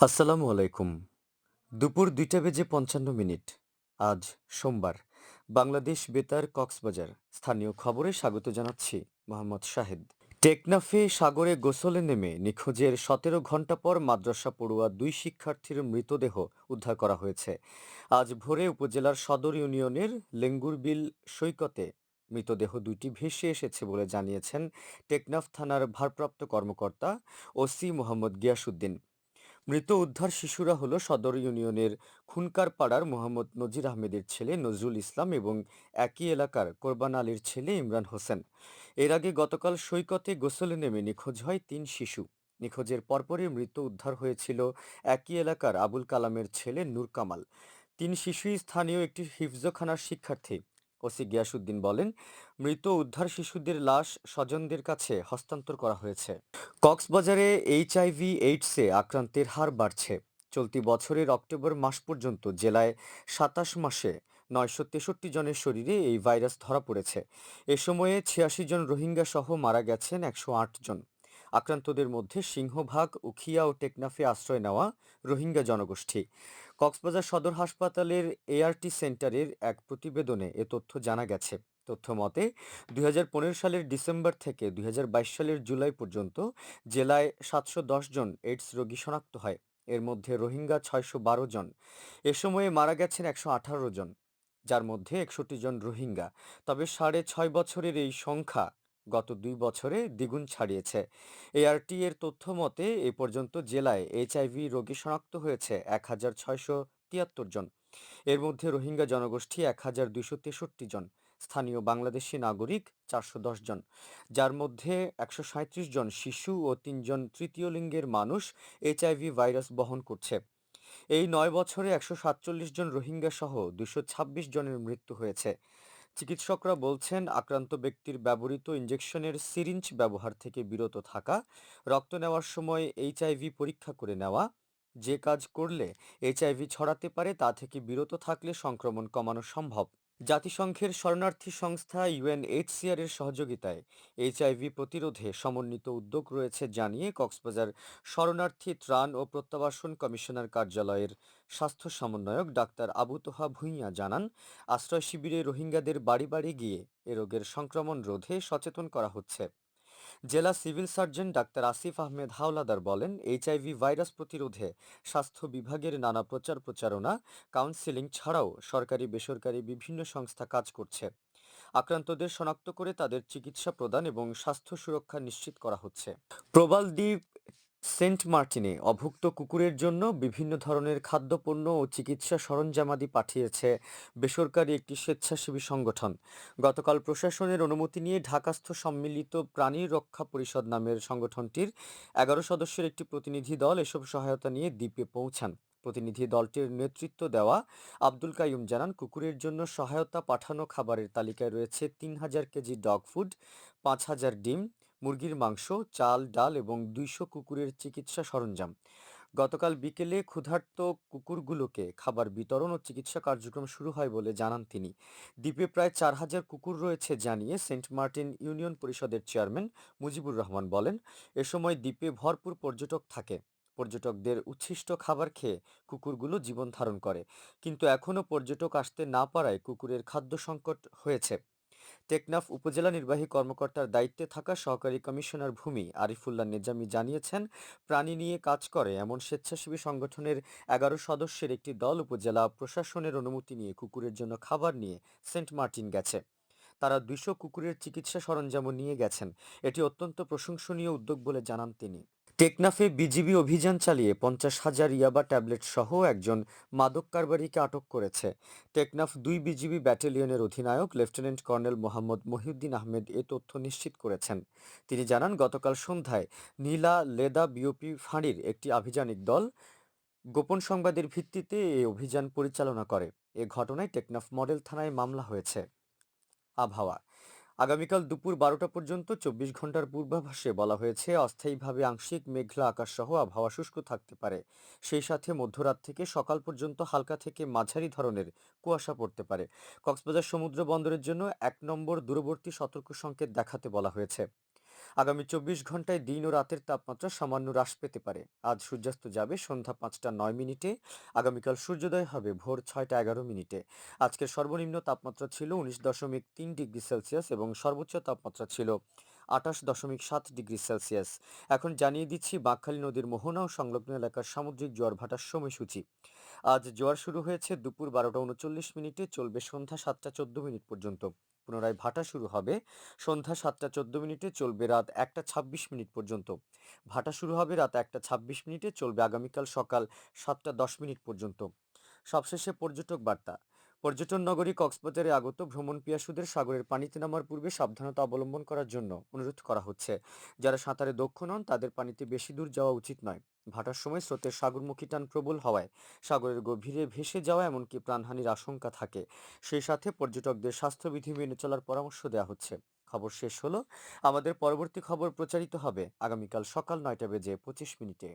আসসালামু আলাইকুম। দুপুর দুইটা বেজে পঞ্চান্ন মিনিট। আজ সোমবার। বাংলাদেশ বেতার কক্সবাজার। স্থানীয় খবরে স্বাগত জানাচ্ছি মোহাম্মদ শাহেদ। টেকনাফে সাগরে গোসলে নেমে নিখোঁজের সতেরো ঘণ্টা পর মাদ্রাসা পড়ুয়া দুই শিক্ষার্থীর মৃতদেহ উদ্ধার করা হয়েছে। আজ ভোরে উপজেলার সদর ইউনিয়নের লেঙ্গুরবিল সৈকতে মৃতদেহ দুইটি ভেসে এসেছে বলে জানিয়েছেন টেকনাফ থানার ভারপ্রাপ্ত কর্মকর্তা ওসি মোহাম্মদ গিয়াসুদ্দিন মৃত উদ্ধার শিশুরা হলো সদর ইউনিয়নের খুনকারপাড়ার মোহাম্মদ নজির আহমেদের ছেলে নজরুল ইসলাম এবং একই এলাকার কোরবান আলীর ছেলে ইমরান হোসেন। এর আগে গতকাল সৈকতে গোসলে নেমে নিখোঁজ হয় তিন শিশু। নিখোঁজের পরপরই মৃত উদ্ধার হয়েছিল একই এলাকার আবুল কালামের ছেলে নূর কামাল। তিন শিশুই স্থানীয় একটি হিফজখানার শিক্ষার্থী। ওসি গিয়াসুদ্দিন বলেন, মৃত উদ্ধার শিশুদের লাশ স্বজনদের কাছে হস্তান্তর করা হয়েছে। কক্সবাজারে এইচআইভি এইডসে আক্রান্তের হার বাড়ছে। চলতি বছরের অক্টোবর মাস পর্যন্ত জেলায় সাতাশ মাসে নয়শো তেষট্টি জনের শরীরে এই ভাইরাস ধরা পড়েছে। এ সময়ে ছিয়াশি জন রোহিঙ্গা সহ মারা গেছেন একশো আট জন। আক্রান্তদের মধ্যে সিংহভাগ, উখিয়া ও টেকনাফে আশ্রয় নেওয়া রোহিঙ্গা জনগোষ্ঠী। কক্সবাজার সদর হাসপাতালের এআরটি সেন্টারের এক প্রতিবেদনে এ তথ্য জানা গেছে। তথ্য মতে, দুই হাজার পনেরো সালের ডিসেম্বর থেকে দুই হাজার বাইশ সালের জুলাই পর্যন্ত জেলায় সাতশো দশ জন এইডস রোগী শনাক্ত হয়। এর মধ্যে রোহিঙ্গা ছয়শো বারো জন। এ সময়ে মারা গেছেন একশো আঠারো জন। যার মধ্যে একষট্টি জন রোহিঙ্গা। তবে সাড়ে ছয় বছরের এই সংখ্যা গত দুই বছরে দ্বিগুণ ছাড়িয়েছে। এআরটি এর তথ্য মতে, এ পর্যন্ত জেলায় এইচআইভি রোগী শনাক্ত হয়েছে এক হাজার ছয়শো তিয়াত্তর জন। এর মধ্যে রোহিঙ্গা জনগোষ্ঠী এক হাজার দুইশো তেষট্টি জন। স্থানীয় বাংলাদেশি নাগরিক চারশো দশ জন। যার মধ্যে একশো সাঁত্রিশ জন শিশু ও তিনজন তৃতীয় লিঙ্গের মানুষ এইচআইভি ভাইরাস বহন করছে। এই নয় বছরে একশো সাতচল্লিশ জন রোহিঙ্গা সহ দুশো ছাব্বিশ জনের মৃত্যু হয়েছে। চিকিৎসকরা বলছেন, আক্রান্ত ব্যক্তির ব্যবহৃত ইঞ্জেকশনের সিরিঞ্জ ব্যবহার থেকে বিরত থাকা, রক্ত নেওয়ার সময় এইচআইভি পরীক্ষা করে নেওয়া, যে কাজ করলে এইচআইভি ছড়াতে পারে তা থেকে বিরত থাকলে সংক্রমণ কমানো সম্ভব। জাতিসংঘের শরণার্থী সংস্থা ইউএনএইচসিআর এর সহযোগিতায় এইচআইভি প্রতিরোধে সমন্বিত উদ্যোগ রয়েছে জানিয়ে কক্সবাজার শরণার্থী ত্রাণ ও প্রত্যাবাসন কমিশনার কার্যালয়ের স্বাস্থ্য সমন্বয়ক ডাক্তার আবু তোহা ভুঁইয়া জানান, আশ্রয় শিবিরে রোহিঙ্গাদের বাড়ি বাড়ি গিয়ে এ রোগের সংক্রমণ রোধে সচেতন করা হচ্ছে। জেলা civil surgeon doctor Asif Ahmed Howlader বলেন, এইচআইভি ভাইরাস প্রতিরোধে স্বাস্থ্য বিভাগের নানা প্রচার প্রচারণা, কাউন্সিলিং ছাড়াও সরকারি, বেসরকারি বিভিন্ন সংস্থা কাজ করছে। আক্রান্তদের শনাক্ত করে তাদের চিকিৎসা প্রদান এবং স্বাস্থ্য সুরক্ষা নিশ্চিত করা হচ্ছে। প্রবাল দ্বীপ সেন্ট মার্টিনে অভুক্ত কুকুরের জন্য বিভিন্ন ধরনের খাদ্যপণ্য ও চিকিৎসা সরঞ্জামাদি পাঠিয়েছে বেসরকারি একটি স্বেচ্ছাসেবী সংগঠন। গতকাল প্রশাসনের অনুমতি নিয়ে ঢাকাস্থ সম্মিলিত প্রাণী রক্ষা পরিষদ নামের সংগঠনটির এগারো সদস্যের একটি প্রতিনিধি দল এসব সহায়তা নিয়ে দ্বীপে পৌঁছান। প্রতিনিধি দলটির নেতৃত্ব দেওয়া আব্দুল কাইয়ুম জানান, কুকুরের জন্য সহায়তা পাঠানো খাবারের তালিকায় রয়েছে তিন হাজার কেজি ডগ ফুড, পাঁচ হাজার ডিম মুরগির মাংস, চাল, ডাল এবং দুইশো কুকুরের চিকিৎসা সরঞ্জাম। গতকাল বিকেলে ক্ষুধার্ত কুকুরগুলোকে খাবার বিতরণ ও চিকিৎসা কার্যক্রম শুরু হয় বলে জানান তিনি। দ্বীপে প্রায় চার হাজার কুকুর রয়েছে জানিয়ে সেন্ট মার্টিন ইউনিয়ন পরিষদের চেয়ারম্যান মুজিবুর রহমান বলেন, এ সময় দ্বীপে ভরপুর পর্যটক থাকে। পর্যটকদের উচ্ছিষ্ট খাবার খেয়ে কুকুরগুলো জীবন ধারণ করে। কিন্তু এখনও পর্যটক আসতে না পারায় কুকুরের খাদ্য সংকট হয়েছে। টেকনাফ উপজেলা নির্বাহী কর্মকর্তার দায়িত্বে থাকা সহকারী কমিশনার ভূমি আরিফুল্লাহ নিজামি জানিয়েছেন, প্রাণী নিয়ে কাজ করে এমন স্বেচ্ছাসেবী সংগঠনের এগারো সদস্যের একটি দল উপজেলা প্রশাসনের অনুমতি নিয়ে কুকুরের জন্য খাবার নিয়ে সেন্ট মার্টিন গেছে। তারা দুইশো কুকুরের চিকিৎসা সরঞ্জামও নিয়ে গেছেন। এটি অত্যন্ত প্রশংসনীয় উদ্যোগ বলে জানান তিনি। টেকনাফে বিজিবি অভিযান চালিয়ে পঞ্চাশ হাজার ইয়াবা ট্যাবলেট সহ একজন মাদক কারবারিকে আটক করেছে। টেকনাফ দুই বিজিবি ব্যাটালিয়নের অধিনায়ক লেফটেন্যান্ট কর্নেল মোহাম্মদ মহিউদ্দিন আহমেদ এ তথ্য নিশ্চিত করেছেন। তিনি জানান, গতকাল সন্ধ্যায় নীলা লেদা বিওপি ফাঁড়ির একটি আভিযানিক দল গোপন সংবাদের ভিত্তিতে এই অভিযান পরিচালনা করে। এ ঘটনায় টেকনাফ মডেল থানায় মামলা হয়েছে। আবহাওয়া আগামীকাল দুপুর বারোটা পর্যন্ত চব্বিশ ঘণ্টার পূর্বাভাসে বলা হয়েছে, অস্থায়ীভাবে আংশিক মেঘলা আকাশ সহ আবহাওয়া শুষ্ক থাকতে পারে। সেই সাথে মধ্যরাত থেকে সকাল পর্যন্ত হালকা থেকে মাঝারি ধরনের কুয়াশা পড়তে পারে। কক্সবাজার সমুদ্র বন্দরের জন্য এক নম্বর দূরবর্তী সতর্ক সংকেত দেখাতে বলা হয়েছে। আগামী চব্বিশ ঘন্টায় দিন ও রাতের তাপমাত্রা সামান্য হ্রাস পেতে পারে। আজ সূর্যাস্ত যাবে সন্ধ্যা পাঁচটা নয় মিনিটে, আগামীকাল সূর্যোদয় হবে ভোর ছয়টা এগারো মিনিটে। আজকের সর্বনিম্ন তাপমাত্রা ছিল উনিশ দশমিক তিন ডিগ্রি সেলসিয়াস এবং সর্বোচ্চ তাপমাত্রা ছিল আঠাশ দশমিক সাত ডিগ্রি সেলসিয়াস। এখন জানিয়ে দিচ্ছি, বাঁকখালী নদীর মোহনা ও সংলগ্ন এলাকার সামুদ্রিক জোয়ার ভাটার সময়সূচি। আজ জোয়ার শুরু হয়েছে দুপুর বারোটা উনচল্লিশ মিনিটে, চলবে সন্ধ্যা সাতটা চোদ্দ মিনিট পর্যন্ত। পুনরায় ভাটা শুরু হবে। সন্ধ্যা সাতটা চোদ্দ মিনিটে চলবে রাত একটা ছাব্বিশ মিনিট পর্যন্ত। ভাটা শুরু হবে রাত একটা ছাব্বিশ মিনিটে, চলবে আগামীকাল সকাল সাতটা দশ মিনিট পর্যন্ত। সবশেষে পর্যটক বার্তা। পর্যটন নগরী কক্সবাজারে আগত ভ্রমণ পিয়াসুদের সাগরের পানিতে নামার পূর্বে সাবধানতা অবলম্বন করার জন্য অনুরোধ করা হচ্ছে। যারা সাঁতারে দক্ষ নন, তাদের পানিতে বেশি দূর যাওয়া উচিত নয়। ভাটার সময় স্রোতের সাগরমুখী টান প্রবল হওয়ায় সাগরের গভীরে ভেসে যাওয়া এমনকি প্রাণহানির আশঙ্কা থাকে। সেই সাথে পর্যটকদের স্বাস্থ্যবিধি মেনে চলার পরামর্শ দেওয়া হচ্ছে। খবর শেষ হলো। আমাদের পরবর্তী খবর প্রচারিত হবে আগামীকাল সকাল নয়টা বেজে পঁচিশ মিনিটে।